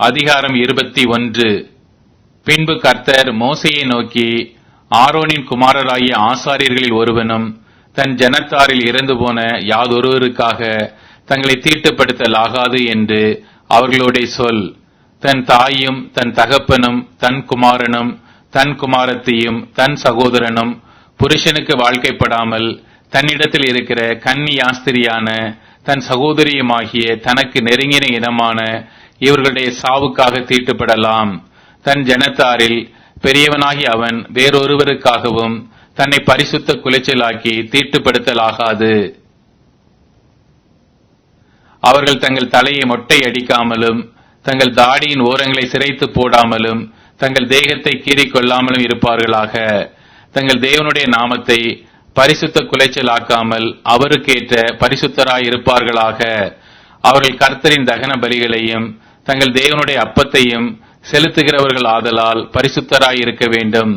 அதிகாரம் இருபத்தி ஒன்று. பின்பு கர்த்தர் மோசையை நோக்கி ஆரோனின் குமாரராகிய ஆசாரியர்களில் ஒருவனும் தன் ஜனத்தாரில் இறந்து போன யாதொருவருக்காக தங்களை தீட்டுப்படுத்தலாகாது என்று அவர்களோட சொல். தன் தாயும் தன் தகப்பனும் தன் குமாரனும் தன் குமாரத்தையும் தன் சகோதரனும் புருஷனுக்கு வாழ்க்கைப்படாமல் தன்னிடத்தில் இருக்கிற கன்னி யாஸ்திரியான தன் சகோதரியுமாகிய தனக்கு நெருங்கின இனமான இவர்களுடைய சாவுக்காக தீட்டுப்படலாம். தன் ஜனத்தாரில் பெரியவனாகி அவன் வேறொருவருக்காகவும் தன்னை பரிசுத்த குலைச்சலாக்கி தீட்டுப்படுத்தலாகாது. அவர்கள் தங்கள் தலையை மொட்டை அடிக்காமலும் தங்கள் தாடியின் ஓரங்களை சிரைத்து போடாமலும் தங்கள் தேகத்தை கீறிக் கொள்ளாமலும் இருப்பார்களாக. தங்கள் தேவனுடைய நாமத்தை பரிசுத்த குலைச்சலாக்காமல் அவருக்கேற்ற பரிசுத்தராய் இருப்பார்களாக அவர்கள் கர்த்தரின் தகன பலிகளையும் தங்கள் தேவனுடைய அப்பத்தையும் செலுத்துகிறவர்கள் ஆதலால் பரிசுத்தராய் இருக்க வேண்டும்.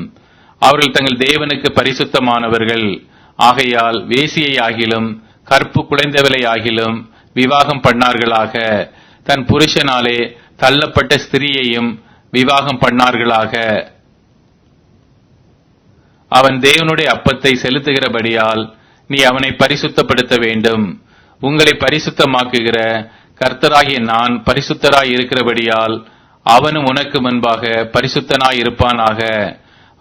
அவர்கள் தங்கள் தேவனுக்கு பரிசுத்தமானவர்கள். ஆகையால் வேசியை ஆகிலும் கற்பு குலைந்தவளை ஆகிலும் விவாகம் பண்ணார்களாக. தன் புருஷனாலே தள்ளப்பட்ட ஸ்திரீயையும் விவாகம் பண்ணார்களாக. அவன் தேவனுடைய அப்பத்தை செலுத்துகிறபடியால் நீ அவனை பரிசுத்தப்படுத்த வேண்டும். உங்களை பரிசுத்தமாக்குகிற கர்த்தராகிய நான் பரிசுத்தராய் இருக்கிறபடியால் அவனும் உனக்கு முன்பாக பரிசுத்தனாய் இருப்பானாக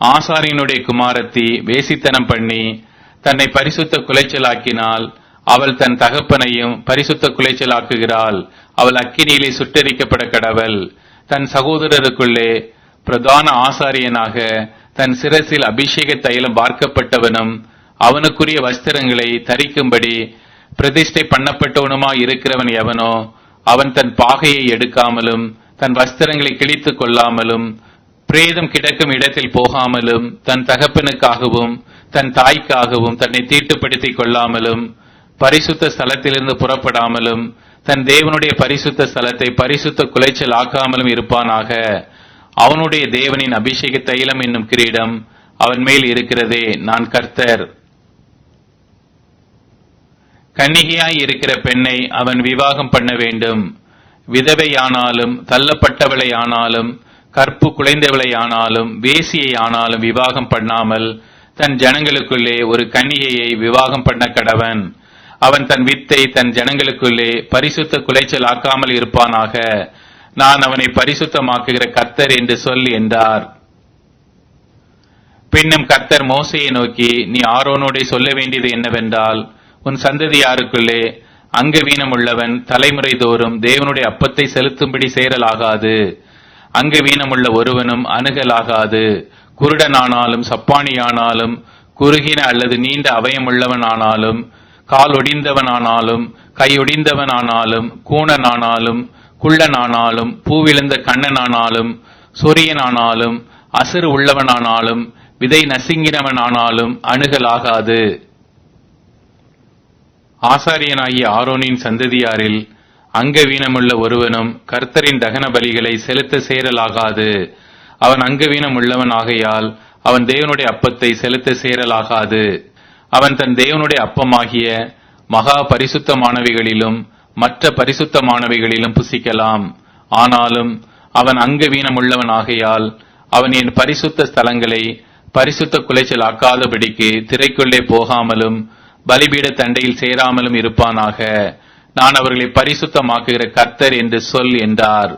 ஆசாரியனுடைய குமாரத்தி வேசித்தனம் பண்ணி தன்னை பரிசுத்த குலைச்சலாக்கினால் அவள் தன் தகப்பனையும் பரிசுத்த குலைச்சலாக்குகிறாள். அவள் அக்கினியிலே சுட்டரிக்கப்பட கடவள். தன் சகோதரருக்குள்ளே பிரதான ஆசாரியனாக தன் சிரசில் அபிஷேக தைலம் பார்க்கப்பட்டவனும் அவனுக்குரிய வஸ்திரங்களை தரிக்கும்படி பிரதிஷ்டை பண்ணப்பட்டவனுமா இருக்கிறவன் எவனோ அவன் தன் பாகையை எடுக்காமலும் தன் வஸ்திரங்களை கிழித்துக் கொள்ளாமலும் பிரேதம் கிடக்கும் இடத்தில் போகாமலும் தன் தகப்பனுக்காகவும் தன் தாய்க்காகவும் தன்னை தீட்டுப்படுத்திக் கொள்ளாமலும் பரிசுத்த ஸ்தலத்திலிருந்து புறப்படாமலும் தன் தேவனுடைய பரிசுத்த ஸ்தலத்தை பரிசுத்த குலைச்சல் ஆக்காமலும் இருப்பானாக. அவனுடைய தேவனின் அபிஷேக தைலம் என்னும் கிரீடம் அவன் மேல் இருக்கிறதே நான் கர்த்தர். கன்னிகையாய் இருக்கிற பெண்ணை அவன் விவாகம் பண்ண வேண்டும். விதவையானாலும் தள்ளப்பட்டவளை ஆனாலும் கற்பு குலைந்தவளை ஆனாலும் வேசியை ஆனாலும் விவாகம் பண்ணாமல் தன் ஜனங்களுக்குள்ளே ஒரு கன்னிகையை விவாகம் பண்ண கடவன். அவன் தன் வித்தை தன் ஜனங்களுக்குள்ளே பரிசுத்த குலைச்சல் ஆக்காமல் இருப்பானாக. நான் அவனை பரிசுத்தமாக்குகிற கத்தர் என்று சொல் என்றார். பின்னும் கத்தர் மோசையை நோக்கி நீ ஆரோனோடே சொல்ல வேண்டியது என்னவென்றால் உன் சந்ததியாருக்குள்ளே அங்கவீனம் உள்ளவன் தலைமுறை தோறும் தேவனுடைய அப்பத்தை செலுத்தும்படி சேரலாகாது. அங்கவீனமுள்ள ஒருவனும் அணுகலாகாது. குருடனானாலும் சப்பானியானாலும் குறுகின அல்லது நீண்ட அவயமுள்ளவனானாலும் கால் ஒடிந்தவனானாலும் கையொடிந்தவனானாலும் கூணனானாலும் குள்ளனானாலும் பூவிழுந்த கண்ணனானாலும் சொரியனானாலும் அசுறு உள்ளவனானாலும் விதை நசுங்கினவனானாலும் அணுகலாகாது. ஆசாரியனாகிய ஆரோனின் சந்ததியாரில் அங்கவீனமுள்ள ஒருவனும் கர்த்தரின் தகன பலிகளை செலுத்த சேரலாகாது. அவன் அங்கவீனம் உள்ளவன் ஆகையால் அவன் தேவனுடைய அப்பத்தை செலுத்த சேரலாகாது. அவன் தன் தேவனுடைய அப்பமாகிய மகா பரிசுத்தமானவைகளிலும் மற்ற பரிசுத்தமானவைகளிலும் புசிக்கலாம். ஆனாலும் அவன் அங்கவீனம் உள்ளவன் ஆகையால் அவன் என் பரிசுத்த ஸ்தலங்களை பரிசுத்த குலைச்சல் ஆக்காதபடிக்கு திரைக்குள்ளே போகாமலும் பலிபீட தண்டையில் சேராமலும் இருப்பானாக. நான் அவர்களை பரிசுத்தமாக்குகிற கர்த்தர் என்று சொல் என்றார்.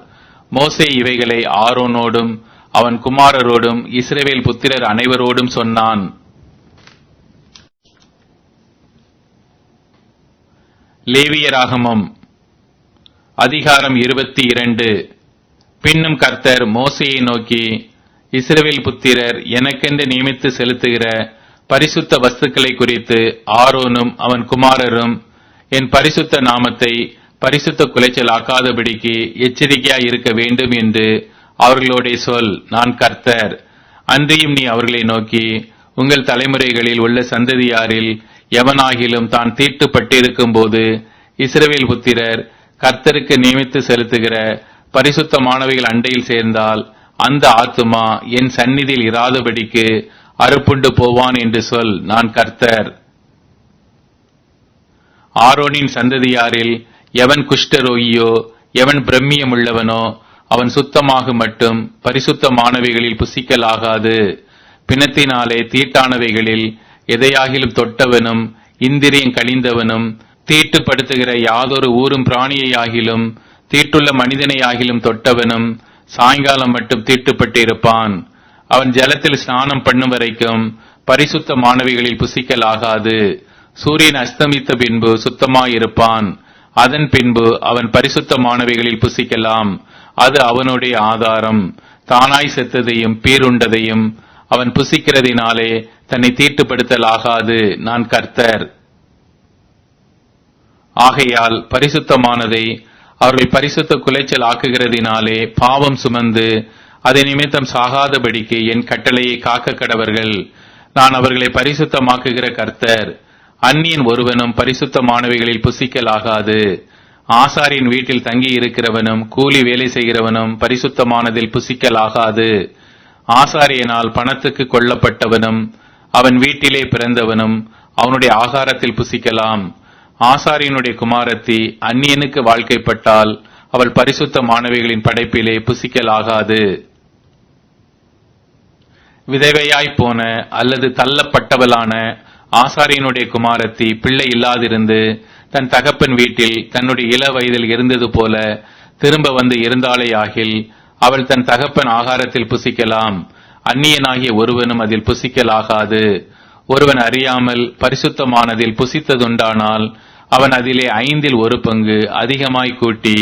மோசே இவைகளை ஆரோனோடும் அவன் குமாரரோடும் இஸ்ரவேல் புத்திரர் அனைவரோடும் சொன்னான். லேவியராகமம் அதிகாரம் இருபத்தி இரண்டு. பின்னும் கர்த்தர் மோசையை நோக்கி இஸ்ரேவேல் புத்திரர் எனக்கென்று நியமித்து செலுத்துகிற பரிசுத்த வஸ்துக்களை குறித்து ஆரோனும் அவன் குமாரரும் என் பரிசுத்த நாமத்தை பரிசுத்த குலைச்சலாக்காதபடிக்கு எச்சரிக்கையாய் இருக்க வேண்டும் என்று அவர்களோட சொல் நான் கர்த்தர். அன்றியும் நீ அவர்களை நோக்கி உங்கள் தலைமுறைகளில் உள்ள சந்ததியாரில் எவனாகிலும் தான் தீட்டுப்பட்டிருக்கும் போது இஸ்ரவேல் புத்திரர் கர்த்தருக்கு நியமித்து செலுத்துகிற பரிசுத்தமானவைகள் அண்டையில் சேர்ந்தால் அந்த ஆத்துமா என் சந்நிதியில் இராதபடிக்கு அறுப்புண்டு போவான் என்று சொல் நான் கர்த்தர். ஆரோனின் சந்ததியாரில் எவன் குஷ்டரோகியோ எவன் பிரம்மியம் உள்ளவனோ அவன் சுத்தமாக மட்டும் பரிசுத்தமானவைகளில் புசிக்கலாகாது. பிணத்தினாலே தீட்டானவைகளில் எதையாகிலும் தொட்டவனும் இந்திரியம் கழிந்தவனும் தீட்டுப்படுத்துகிற யாதொரு ஊரும் பிராணியையாகிலும் தீட்டுள்ள மனிதனையாகிலும் தொட்டவனும் சாயங்காலம் மட்டும் தீட்டுப்பட்டிருப்பான். அவன் ஜலத்தில் ஸ்நானம் பண்ணும் வரைக்கும் பரிசுத்த மாணவிகளில் புசிக்கல் ஆகாது சூரியன் அஸ்தமித்த பின்பு சுத்தமாயிருப்பான். அதன் பின்பு அவன் பரிசுத்த மாணவிகளில் புசிக்கலாம். அது அவனுடைய ஆதாரம். தானாய் செத்ததையும் பீருண்டதையும் அவன் புசிக்கிறதினாலே தன்னை தீட்டுப்படுத்தல் ஆகாது நான் கர்த்தர். ஆகையால் பரிசுத்தமானதை அவர்கள் பரிசுத்த குலைச்சல் ஆக்குகிறதினாலே பாவம் சுமந்து அதை நிமித்தம் சாகாதபடிக்கு என் கட்டளையை காக்க கடவர்கள் நான் அவர்களை பரிசுத்தமாக்குகிற கர்த்தர். அந்நியன் ஒருவனும் பரிசுத்தமானவைகளில் புசிக்கலாகாது. ஆசாரின் வீட்டில் தங்கி இருக்கிறவனும் கூலி வேலை செய்கிறவனும் பரிசுத்தமானதில் புசிக்கலாகாது. ஆசாரியனால் பணத்துக்கு கொல்லப்பட்டவனும் அவன் வீட்டிலே பிறந்தவனும் அவனுடைய ஆகாரத்தில் புசிக்கலாம். ஆசாரியனுடைய குமாரத்தி அந்நியனுக்கு வாழ்க்கைப்பட்டால் அவள் பரிசுத்த மாணவிகளின் படைப்பிலே புசிக்கலாகாது. விதவையாய் போன அல்லது தள்ளப்பட்டவளான ஆசாரியனுடைய குமாரத்தி பிள்ளை இல்லாதிருந்து தன் தகப்பன் வீட்டில் தன்னுடைய இள வயதில் இருந்தது போல திரும்ப வந்து இருந்தாலே ஆகில் அவள் தன் தகப்பன் ஆகாரத்தில் புசிக்கலாம். அந்நியனாகிய ஒருவனும் அதில் புசிக்கலாகாது. ஒருவன் அறியாமல் பரிசுத்தமானதில் புசித்ததுண்டானால் அவன் அதிலே ஐந்தில் ஒரு பங்கு அதிகமாய் கூட்டி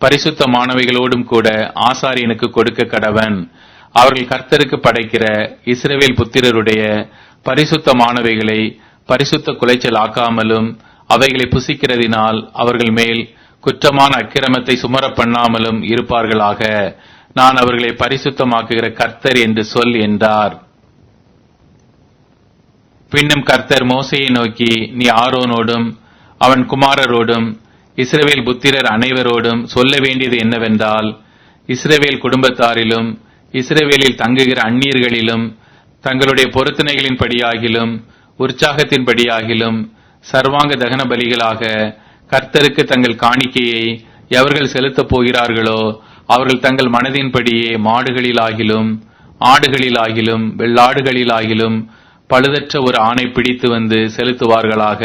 பரிசுத்தமானவைகளோடும் கூட ஆசாரியனுக்கு கொடுக்க கடவன். அவர்கள் கர்த்தருக்கு படைக்கிற இஸ்ரவேல் புத்திரருடைய பரிசுத்தமானவைகளை பரிசுத்த குலைச்சல் ஆக்காமலும் அவைகளை புசிக்கிறதினால் அவர்கள் மேல் குற்றமான அக்கிரமத்தை சுமர பண்ணாமலும் இருப்பார்களாக. நான் அவர்களை பரிசுத்தமாக்குகிற கர்த்தர் என்று சொல் என்றார். பின்னும் கர்த்தர் மோசையை நோக்கி நீ ஆரோனோடும் அவன் குமாரரோடும் இஸ்ரவேல் புத்திரர் அனைவரோடும் சொல்ல வேண்டியது என்னவென்றால் இஸ்ரவேல் குடும்பத்தாரிலும் இஸ்ரேவேலில் தங்குகிற அந்நியர்களிலும் தங்களுடைய பொருத்தனைகளின்படியாகிலும் உற்சாகத்தின்படியாகிலும் சர்வாங்க தகன பலிகளாக கர்த்தருக்கு தங்கள் காணிக்கையை எவர்கள் செலுத்தப் போகிறார்களோ அவர்கள் தங்கள் மனதின்படியே மாடுகளிலாகிலும் ஆடுகளிலாகிலும் வெள்ளாடுகளிலாகிலும் பழுதற்ற ஒரு ஆணை பிடித்து வந்து செலுத்துவார்களாக.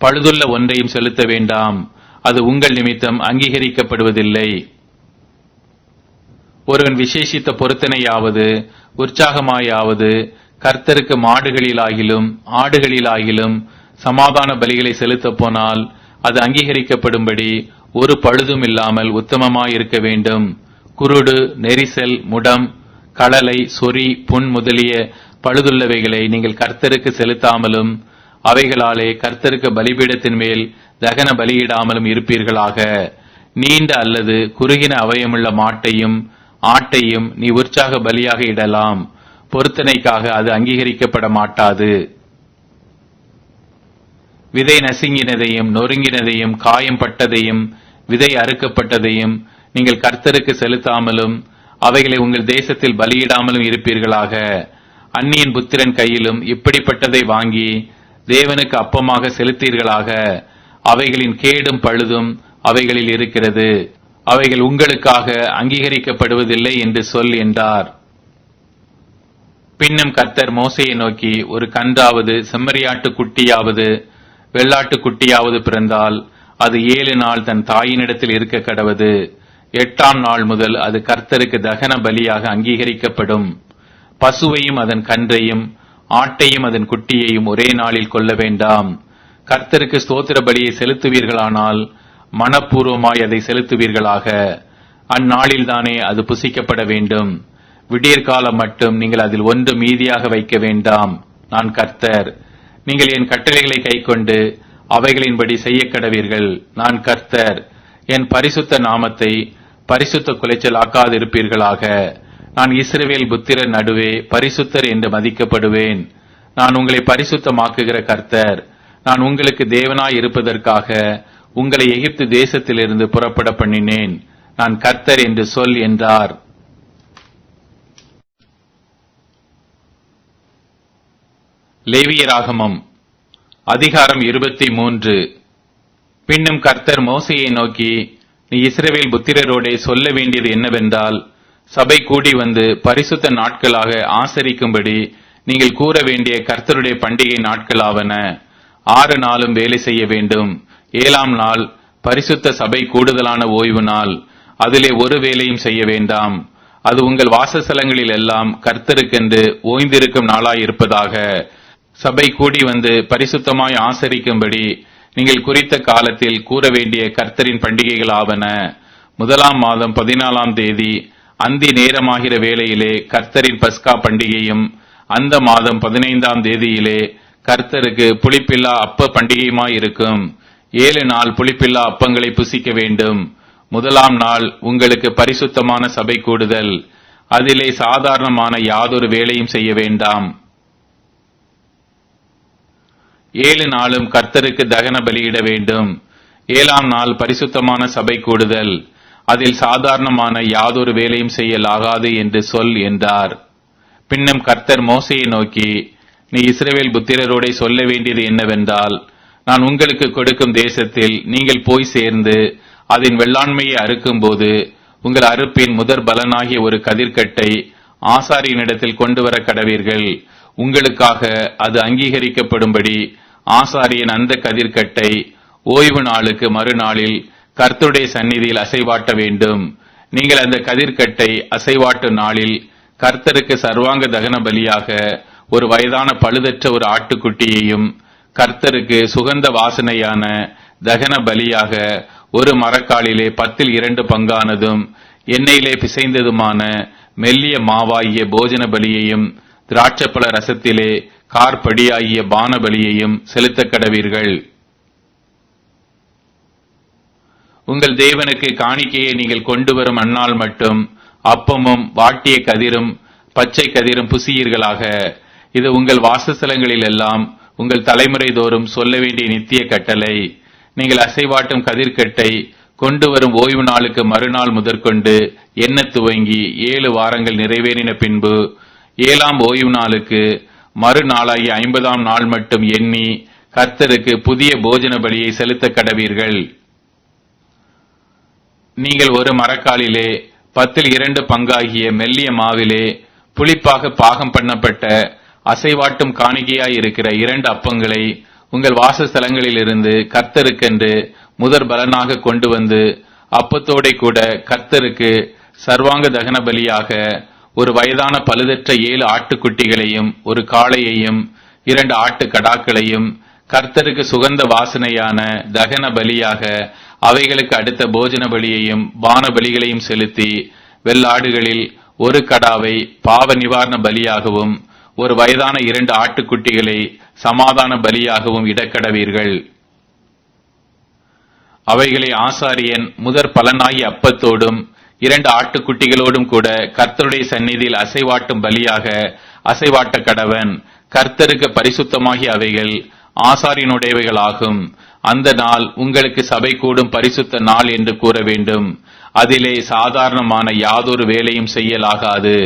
பழுதுள்ள ஒன்றையும் செலுத்த வேண்டாம். அது உங்கள் நிமித்தம் அங்கீகரிக்கப்படுவதில்லை. ஒருவன் விசேஷித்த பொருத்தனையாவது உற்சாகமாயாவது கர்த்தருக்கு மாடுகளிலாகிலும் ஆடுகளிலாகிலும் சமாதான பலிகளை செலுத்தப் போனால் அது அங்கீகரிக்கப்படும்படி ஒரு பழுதும் இல்லாமல் உத்தமமாயிருக்க வேண்டும். குருடு நெரிசல் முடம் கடலை சொறி புண் முதலிய பழுதுள்ளவைகளை நீங்கள் கர்த்தருக்கு செலுத்தாமலும் அவைகளாலே கர்த்தருக்கு பலிபீடத்தின் மேல் தகன பலியிடாமலும் இருப்பீர்களாக. நீண்ட அல்லது குறுகின அவயமுள்ள மாட்டையும் ஆட்டையும் நீ உற்சாக பலியாக இடலாம். பொருத்தனைக்காக அது அங்கீகரிக்கப்பட மாட்டாது. விதை நசுங்கினதையும் நொறுங்கினதையும் காயம் பட்டதையும் விதை அறுக்கப்பட்டதையும் நீங்கள் கர்த்தருக்கு செலுத்தாமலும் அவைகளை உங்கள் தேசத்தில் பலியிடாமலும் இருப்பீர்களாக. அந்நியின் புத்திரன் கையிலும் இப்படிப்பட்டதை வாங்கி தேவனுக்கு அப்பமாக செலுத்தீர்களாக. அவைகளின் கேடும் பழுதும் அவைகளில் இருக்கிறது. அவைகள் உங்களுக்காக அங்கீகரிக்கப்படுவதில்லை என்று சொல் என்றார். பின்னும் கர்த்தர் மோசையை நோக்கி ஒரு கன்றாவது செம்மறியாட்டு குட்டியாவது வெள்ளாட்டு குட்டியாவது பிறந்தால் அது ஏழு நாள் தன் தாயினிடத்தில் இருக்க கடவது. எட்டாம் நாள் முதல் அது கர்த்தருக்கு தகன பலியாக அங்கீகரிக்கப்படும். பசுவையும் அதன் கன்றையும் ஆட்டையும் அதன் குட்டியையும் ஒரே நாளில் கொல்ல வேண்டாம். கர்த்தருக்கு ஸ்தோத்திர பலியை செலுத்துவீர்களானால் மனப்பூர்வமாய் அதை செலுத்துவீர்களாக. அந்நாளில்தானே அது புசிக்கப்பட வேண்டும். விடியற்காலம் மட்டும் நீங்கள் அதில் ஒன்று மீதியாக வைக்க வேண்டாம். நான் கர்த்தர். நீங்கள் என் கட்டளைகளை கைக்கொண்டு அவைகளின்படி செய்ய கடவீர்கள். நான் கர்த்தர். என் பரிசுத்த நாமத்தை பரிசுத்த குலைச்சல் ஆக்காதிருப்பீர்களாக நான் இஸ்ரவேல் புத்திரர் நடுவே பரிசுத்தர் என்று மதிக்கப்படுவேன். நான் உங்களை பரிசுத்தமாக்குகிற கர்த்தர். நான் உங்களுக்கு தேவனாய் இருப்பதற்காக உங்களை எகிப்து தேசத்திலிருந்து புறப்பட பண்ணினேன். நான் கர்த்தர் என்று சொல் என்றார். லேவியராகமம் அதிகாரம் இருபத்தி மூன்று. பின்னும் கர்த்தர் மோசையை நோக்கி நீ இஸ்ரேவேல் புத்திரரோடே சொல்ல வேண்டியது என்னவென்றால் சபை கூடி வந்து பரிசுத்த நாட்களாக ஆசரிக்கும்படி நீங்கள் கூற வேண்டிய கர்த்தருடைய பண்டிகை நாட்களாவன. ஆறு நாளும் வேலை செய்ய வேண்டும். ஏழாம் நாள் பரிசுத்த சபை கூடுதலான ஓய்வு நாள். அதிலே ஒரு வேலையும் செய்ய வேண்டாம். அது உங்கள் வாசஸ்தலங்களில் எல்லாம் கர்த்தருக்கென்று ஓய்ந்திருக்கும் நாளாயிருப்பதாக சபை கூடி வந்து பரிசுத்தமாய் ஆசரிக்கும்படி நீங்கள் குறித்த காலத்தில் கூற வேண்டிய கர்த்தரின் பண்டிகைகள் ஆவன முதலாம் மாதம் பதினாலாம் தேதி அந்தி நேரமாகிற வேளையிலே கர்த்தரின் பஸ்கா பண்டிகையும் அந்த மாதம் பதினைந்தாம் தேதியிலே கர்த்தருக்கு புளிப்பில்லா அப்ப பண்டிகையுமாய் இருக்கும் ஏழு நாள் புளிப்பில்லா அப்பங்களை புசிக்க வேண்டும். முதலாம் நாள் உங்களுக்கு பரிசுத்தமான சபை கூடுதல். அதிலே சாதாரணமான யாதொரு வேலையும் செய்ய வேண்டாம். ஏழு நாளும் கர்த்தருக்கு தகன பலியிட வேண்டும். ஏழாம் நாள் பரிசுத்தமான சபை கூடுதல். அதில் சாதாரணமான யாதொரு வேலையும் செய்யலாகாது என்று சொல் என்றார். பின்னும் கர்த்தர் மோசையை நோக்கி நீ இஸ்ரேவேல் புத்திரரோட சொல்ல வேண்டியது என்னவென்றால் நான் உங்களுக்கு கொடுக்கும் தேசத்தில் நீங்கள் போய் சேர்ந்து அதன் வெள்ளாண்மையை அறுக்கும்போது உங்கள் அறுப்பின் முதற் பலனாகிய ஒரு கதிர்கட்டை ஆசாரியனிடத்தில் கொண்டு வர கடவீர்கள். உங்களுக்காக அது அங்கீகரிக்கப்படும்படி ஆசாரியன் அந்த கதிர்க்கட்டை ஓய்வு நாளுக்கு மறுநாளில் கர்த்தருடைய சந்நிதியில் அசைவாட்ட வேண்டும். நீங்கள் அந்த கதிர்க்கட்டை அசைவாட்டும் நாளில் கர்த்தருக்கு சர்வாங்க தகன பலியாக ஒரு வயதான பழுதற்ற ஒரு ஆட்டுக்குட்டியையும் கர்த்தருக்கு சுகந்த வாசனையான தகன பலியாக ஒரு மரக்காலிலே பத்தில் இரண்டு பங்கானதும் எண்ணெயிலே பிசைந்ததுமான மெல்லிய மாவாகிய போஜன பலியையும் திராட்சப்பழ ரசத்திலே கார்படியாகிய பான பலியையும் செலுத்தக் கடவீர்கள். உங்கள் தேவனுக்கு காணிக்கையை நீங்கள் கொண்டு வரும் அந்நாள் மட்டும் அப்பமும் வாட்டிய கதிரும் பச்சை கதிரும் புசியீர்களாக. இது உங்கள் வாசஸ்தலங்களில் எல்லாம் உங்கள் தலைமுறை தோறும் சொல்ல வேண்டிய நித்திய கட்டளை நீங்கள் அசைவாட்டும் கதிர்க்கட்டை கொண்டு வரும் ஓய்வு நாளுக்கு மறுநாள் முதற்கொண்டு எண்ண துவங்கி ஏழு வாரங்கள் நிறைவேறின பின்பு ஏழாம் ஓய்வு நாளுக்கு மறுநாளாகிய ஐம்பதாம் நாள் மட்டும் எண்ணி கர்த்தருக்கு புதிய போஜன பலியை செலுத்த கடவீர்கள். நீங்கள் ஒரு மரக்காலிலே பத்தில் இரண்டு பங்காகிய மெல்லிய மாவிலே புளிப்பாக பாகம் பண்ணப்பட்ட அசைவாட்டும் காணிக்கையாய் இருக்கிற இரண்டு அப்பங்களை உங்கள் வாசஸ்தலங்களிலிருந்து கர்த்தருக்கென்று முதற் பலனாக கொண்டு வந்து அப்பத்தோடே கூட கர்த்தருக்கு சர்வாங்க தகன பலியாக ஒரு வயதான பழுதற்ற ஏழு ஆட்டுக்குட்டிகளையும் ஒரு காளையையும் இரண்டு ஆட்டு கடாக்களையும் கர்த்தருக்கு சுகந்த வாசனையான தகன பலியாக அவைகளுக்கு அடுத்த போஜன பலியையும் பான பலிகளையும் செலுத்தி வெள்ளாடுகளில் ஒரு கடாவை பாவ நிவாரண பலியாகவும் ஒரு வயதான இரண்டு ஆட்டுக்குட்டிகளை சமாதான பலியாகவும் இடக்கடவீர்கள். அவைகளை ஆசாரியன் முதற் பலனாகி அப்பத்தோடும் இரண்டு ஆட்டுக்குட்டிகளோடும் கூட கர்த்தருடைய சந்நிதியில் அசைவாட்டும் பலியாக அசைவாட்ட கடவன் கர்த்தருக்கு பரிசுத்தமாகி அவைகள் ஆசாரியனுடையவைகளாகும். அந்த நாள் உங்களுக்கு சபை கூடும் பரிசுத்த நாள் என்று கூற வேண்டும். அதிலே சாதாரணமான யாதொரு வேலையும் செய்யலாகாது.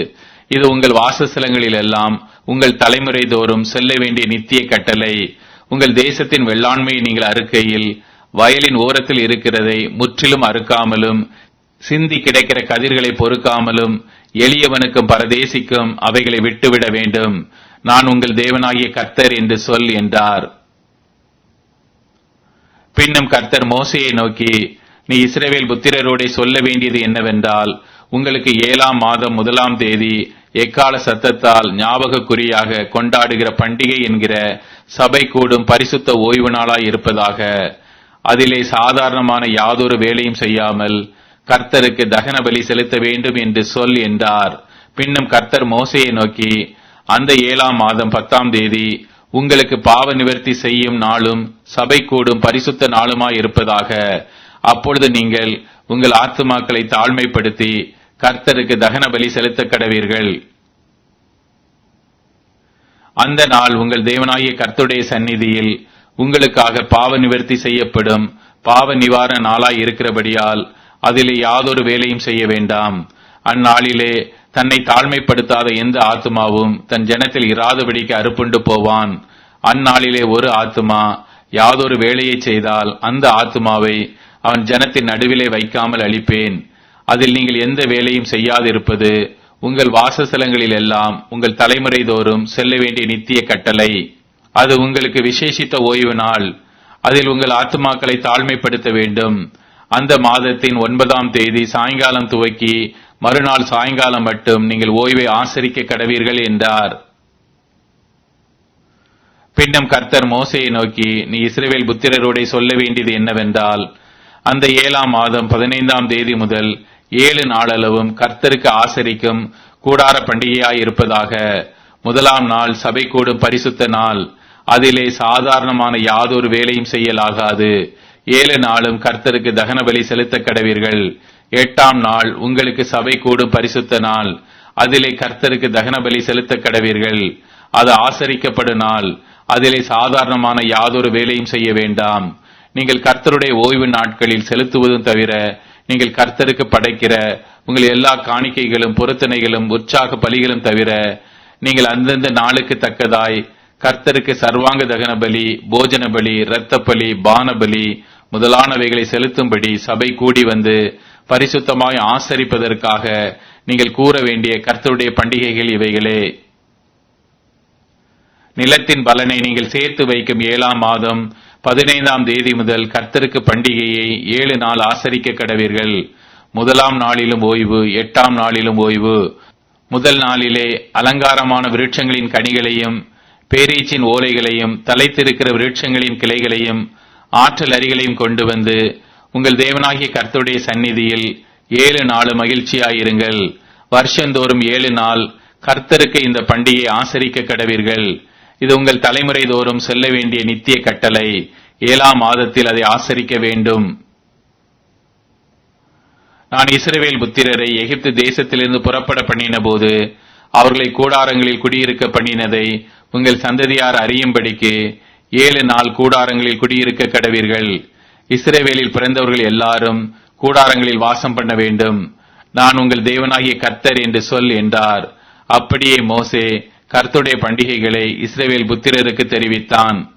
இது உங்கள் வாசஸ்தலங்களில் எல்லாம் உங்கள் தலைமுறை தோறும் செல்ல வேண்டிய நித்திய கட்டளை. உங்கள் தேசத்தின் வெள்ளாண்மையை நீங்கள் அறுக்கையில் வயலின் ஓரத்தில் இருக்கிறதை முற்றிலும் அறுக்காமலும் சிந்தி கிடைக்கிற கதிர்களை பொறுக்காமலும் எளியவனுக்கும் பரதேசிக்கும் அவைகளை விட்டுவிட வேண்டும். நான் உங்கள் தேவனாகிய கர்த்தர் என்று சொல் என்றார். பின்னும் கர்த்தர் மோசையை நோக்கி நீ இஸ்ரேவேல் புத்திரரோடே சொல்ல வேண்டியது என்னவென்றால் உங்களுக்கு ஏழாம் மாதம் முதலாம் தேதி எக்கால சத்தத்தால் ஞாபக குறியாக கொண்டாடுகிற பண்டிகை என்கிற சபை கூடும் பரிசுத்த ஓய்வு நாளாய் இருப்பதாக அதிலே சாதாரணமான யாதொரு வேலையும் செய்யாமல் கர்த்தருக்கு தகன பலி செலுத்த வேண்டும் என்று சொல் என்றார். பின்னும் கர்த்தர் மோசையை நோக்கி அந்த ஏழாம் மாதம் பத்தாம் தேதி உங்களுக்கு பாவ நிவர்த்தி செய்யும் நாளும் சபை கூடும் பரிசுத்த நாளுமாய் இருப்பதாக அப்பொழுது நீங்கள் உங்கள் ஆத்துமாக்களை தாழ்மைப்படுத்தி கர்த்தருக்கு தகன பலி செலுத்த கடவீர்கள். அந்த நாள் உங்கள் தேவனாகிய கர்த்தருடைய சந்நிதியில் உங்களுக்காக பாவ நிவர்த்தி செய்யப்படும். பாவ நிவாரண நாளாய் இருக்கிறபடியால் அதிலே யாதொரு வேலையும் செய்ய வேண்டாம். அந்நாளிலே தன்னை தாழ்மைப்படுத்தாத எந்த ஆத்துமாவும் தன் ஜனத்தில் இராதபடிக்கு அறுப்புண்டு போவான். அந்நாளிலே ஒரு ஆத்துமா யாதொரு வேலையை செய்தால் அந்த ஆத்துமாவை அவன் ஜனத்தின் நடுவிலே வைக்காமல் அழிப்பேன். அதில் நீங்கள் எந்த வேலையும் செய்யாதிருப்பது உங்கள் வாசஸ்தலங்களில் எல்லாம் உங்கள் தலைமுறை தோறும் செல்ல வேண்டிய நித்திய கட்டளை. அது உங்களுக்கு விசேஷித்த ஓய்வு நாள். அதில் உங்கள் ஆத்துமாக்களை தாழ்மைப்படுத்த வேண்டும். அந்த மாதத்தின் ஒன்பதாம் தேதி சாயங்காலம் துவக்கி மறுநாள் சாயங்காலம் மட்டும் நீங்கள் ஓய்வை ஆசரிக்க கடவீர்கள் என்றார். பின்னம் கர்த்தர் மோசையை நோக்கி நீ இஸ்ரேவேல் புத்திரரோடே சொல்ல வேண்டியது என்னவென்றால் அந்த ஏழாம் மாதம் பதினைந்தாம் தேதி முதல் ஏழு நாளளவும் கர்த்தருக்கு ஆசரிக்கும் கூடார பண்டிகையாய் இருப்பதாக முதலாம் நாள் சபை கூடும் பரிசுத்த நாள். அதிலே சாதாரணமான யாதொரு வேலையும் செய்யலாகாது. ஏழு நாளும் கர்த்தருக்கு தகன பலி செலுத்த கடவீர்கள். எட்டாம் நாள் உங்களுக்கு சபை கூடும் பரிசுத்த நாள். அதிலே கர்த்தருக்கு தகன பலி செலுத்த கடவீர்கள். அது ஆசரிக்கப்படும் நாள். அதிலே சாதாரணமான யாதொரு வேலையும் செய்ய வேண்டாம். நீங்கள் கர்த்தருடைய ஓய்வு நாட்களில் செலுத்துவதும் தவிர நீங்கள் கர்த்தருக்கு படைக்கிற உங்கள் எல்லா காணிக்கைகளும் பொருத்தனைகளும் உற்சாக பலிகளும் தவிர நீங்கள் அந்தந்த நாளுக்கு தக்கதாய் கர்த்தருக்கு சர்வாங்க தகன பலி போஜன பலி இரத்த பலி பான பலி முதலானவைகளை செலுத்தும்படி சபை கூடி வந்து பரிசுத்தமாய் ஆசரிப்பதற்காக நீங்கள் கூற வேண்டிய கர்த்தருடைய பண்டிகைகள் இவைகளே. நிலத்தின் பலனை நீங்கள் சேர்த்து வைக்கும் ஏழாம் மாதம் பதினைந்தாம் தேதி முதல் கர்த்தருக்கு பண்டிகையை ஏழு நாள் ஆசரிக்க கடவீர்கள். முதலாம் நாளிலும் ஓய்வு எட்டாம் நாளிலும் ஓய்வு. முதல் நாளிலே அலங்காரமான விருட்சங்களின் கனிகளையும் பேரீச்சின் ஓலைகளையும் தலைத்திருக்கிற விருட்சங்களின் கிளைகளையும் ஆற்றல் அரிகளையும் கொண்டு வந்து உங்கள் தேவனாகிய கர்த்தருடைய சந்நிதியில் ஏழு நாள் மகிழ்ச்சியாயிருங்கள். வருஷந்தோறும் ஏழு நாள் கர்த்தருக்கு இந்த பண்டிகையை ஆசரிக்க கடவீர்கள். இது உங்கள் தலைமுறை தோறும் செல்ல வேண்டிய நித்திய கட்டளை. ஏழாம் மாதத்தில் அதை ஆசரிக்க வேண்டும். நான் இஸ்ரேவேல் புத்திரரை எகிப்து தேசத்திலிருந்து புறப்பட பண்ணின போது அவர்களை கூடாரங்களில் குடியிருக்க பண்ணினதை உங்கள் சந்ததியார் அறியும்படிக்கு ஏழு நாள் கூடாரங்களில் குடியிருக்க கடவீர்கள். இஸ்ரேவேலில் பிறந்தவர்கள் எல்லாரும் கூடாரங்களில் வாசம் பண்ண வேண்டும். நான் உங்கள் தேவனாகிய கர்த்தர் என்று சொல் என்றார். அப்படியே மோசே கர்த்துடைய பண்டிகைகளை இஸ்ரேவேல் புத்திரருக்கு தெரிவித்தான்.